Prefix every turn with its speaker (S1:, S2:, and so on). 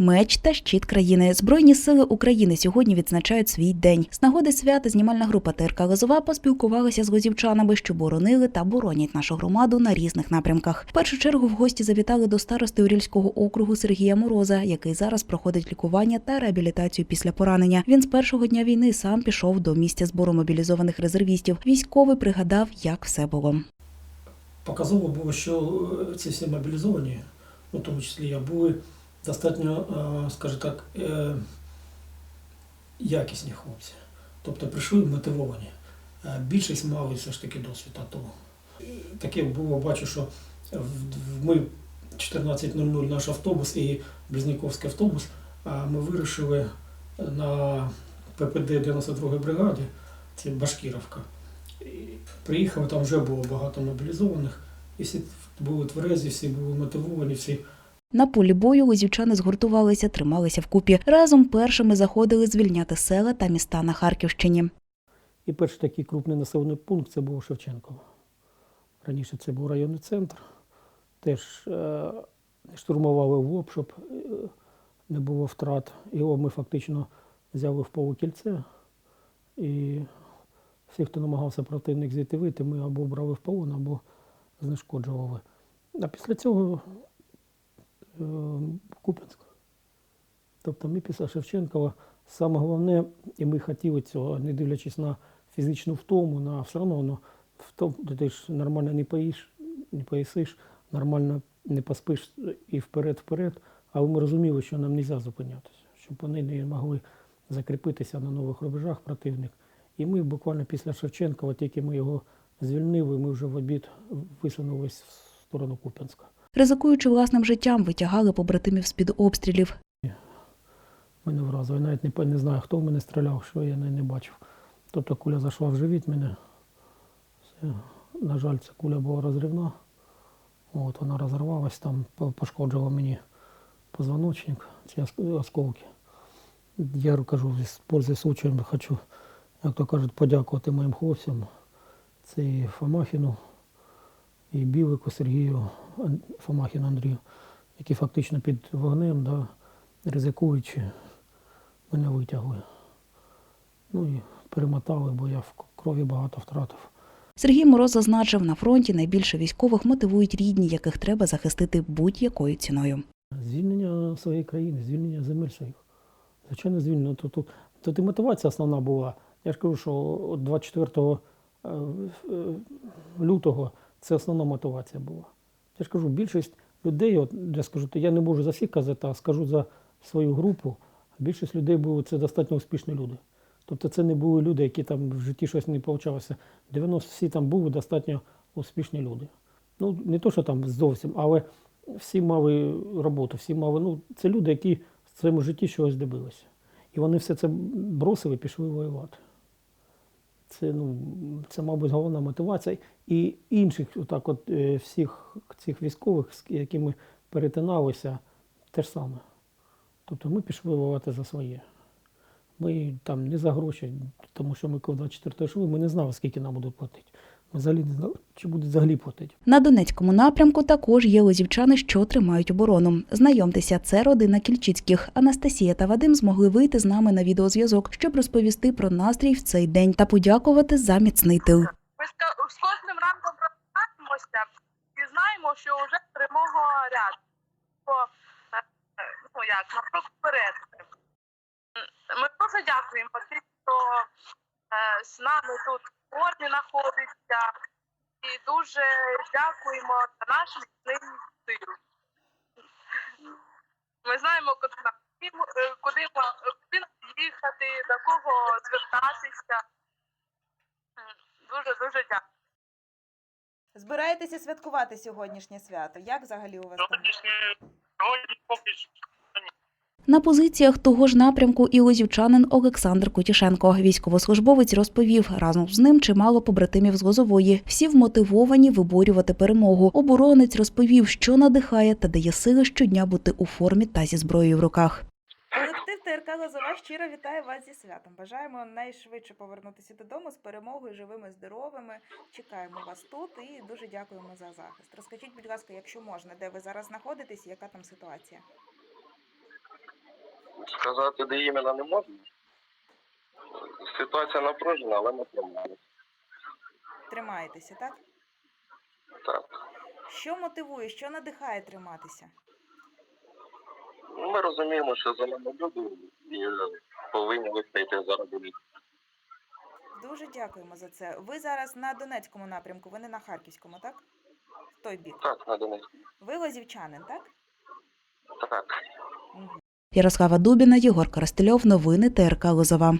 S1: Меч та щит країни. Збройні сили України сьогодні відзначають свій день. З нагоди свята знімальна група ТРК Лозова поспілкувалася з гозівчанами, що боронили та боронять нашу громаду на різних напрямках. В першу чергу в гості завітали до старости Урільського округу Сергія Мороза, який зараз проходить лікування та реабілітацію після поранення. Він з першого дня війни сам пішов до місця збору мобілізованих резервістів. Військовий пригадав, як все було.
S2: Показово було, що е, ці всі мобілізовані, ну, в тому числі я, були достатньо, е, скажімо так, е, якісні хлопці. Тобто прийшли мотивовані. Е, Більшість мали все ж таки досвід АТО. Таке було, бачу, що ми 14.00 наш автобус і Близняковський автобус, а ми вирішили на ППД 92 бригаді, це Башкіровка. І Приїхали, там вже було багато мобілізованих, і всі були тверезі, всі були мотивовані, всі
S1: На полі бою лозівчани згуртувалися, трималися вкупі. Разом першими заходили звільняти села та міста на Харківщині.
S2: І перший такий крупний населений пункт це був Шевченково. Раніше це був районний центр. Теж е, штурмували в лоб, щоб е, не було втрат. Його ми фактично взяли в полукільце. І всі, хто намагався противник зійти вийти, ми або брали в полон, або знешкоджували. А після цього е, Тобто ми після Шевченкова саме головне, і ми хотіли цього, не дивлячись на фізичну втому, на все одно, ну, втом, ти ж нормально не поїш, не поїсиш, нормально не поспиш і вперед-вперед. Але ми розуміли, що нам не можна зупинятися, щоб вони не могли закріпитися на нових рубежах противник. І ми буквально після Шевченкова, тільки ми його звільнили, ми вже в обід висунулись в сторону Куп'янська.
S1: Ризикуючи власним життям, витягали побратимів з-під обстрілів.
S2: Мене вразило. Я навіть не, не знаю, хто в мене стріляв, що я не, не бачив. Тобто куля зайшла в живіт мене. Все. На жаль, ця куля була розривна. От, вона розірвалась, там по- пошкоджувала мені позвоночник, ці осколки. Я кажу, з пользою случаєм хочу, як то кажуть, подякувати моїм хлопцям. Це і Фомахіну, і Білику Сергію, Фомахіну Андрію, які фактично під вогнем, да, ризикуючи, мене витягли. Ну і перемотали, бо я в крові багато втратив.
S1: Сергій Мороз зазначив, на фронті найбільше військових мотивують рідні, яких треба захистити будь-якою ціною.
S2: Звільнення своєї країни, звільнення земель своїх. Звичайно, звільнення. Тут, тут, тут і мотивація основна була. Я ж кажу, що 24 е, е, лютого це основна мотивація була. Я ж кажу, більшість людей, от я скажу, то я не можу за всіх казати, а скажу за свою групу. Більшість людей були це достатньо успішні люди. Тобто це не були люди, які там в житті щось не вийшло. 90 всі там були достатньо успішні люди. Ну, не то, що там зовсім, але всі мали роботу, всі мали. Ну, це люди, які в своєму житті чогось добилися. І вони все це бросили пішли воювати. Це, ну, це, мабуть, головна мотивація. І інших, отак от, е, всіх цих військових, з якими перетиналися, те ж саме. Тобто ми пішли воювати за своє. Ми там не за гроші, тому що ми коли 24 шли, ми не знали, скільки нам будуть платити. Взагалі не знали, чи будуть взагалі платити.
S1: На Донецькому напрямку також є лозівчани, що тримають оборону. Знайомтеся, це родина Кільчицьких. Анастасія та Вадим змогли вийти з нами на відеозв'язок, щоб розповісти про настрій в цей день та подякувати за міцний тил.
S3: Ми з кожним ранком прокидаємося і знаємо, що вже перемога ряд. Е, ну як, на крок вперед. Ми дуже дякуємо тим, хто е, з нами тут в формі знаходиться. І дуже дякуємо за наш міцний тил. Ми знаємо, куди нам е, куди, куди їхати, до кого звертатися. Дуже дуже дякую.
S4: Збираєтеся святкувати сьогоднішнє свято? Як взагалі у вас?
S5: Сьогоднішнє сьогодні поки що
S1: На позиціях того ж напрямку і лозівчанин Олександр Кутішенко. Військовослужбовець розповів, разом з ним чимало побратимів з Лозової. Всі вмотивовані виборювати перемогу. Оборонець розповів, що надихає та дає сили щодня бути у формі та зі зброєю в руках.
S4: Колектив ТРК Лозова щиро вітає вас зі святом. Бажаємо найшвидше повернутися додому з перемогою, живими, здоровими. Чекаємо вас тут і дуже дякуємо за захист. Розкажіть, будь ласка, якщо можна, де ви зараз знаходитесь, яка там ситуація?
S6: Сказати, де іменно не можна. Ситуація напружена, але ми тримаємо.
S4: Тримаєтеся, так?
S6: Так.
S4: Що мотивує, що надихає триматися?
S6: Ми розуміємо, що за нами люди і е, повинні вистояти них.
S4: Дуже дякуємо за це. Ви зараз на Донецькому напрямку, ви не на Харківському, так? В той бік.
S6: Так, на Донецьк.
S4: Ви лозівчанин, так?
S6: Так.
S4: Угу.
S1: Ярослава Дубіна, Єгор Коростельов. Новини ТРК Лозова.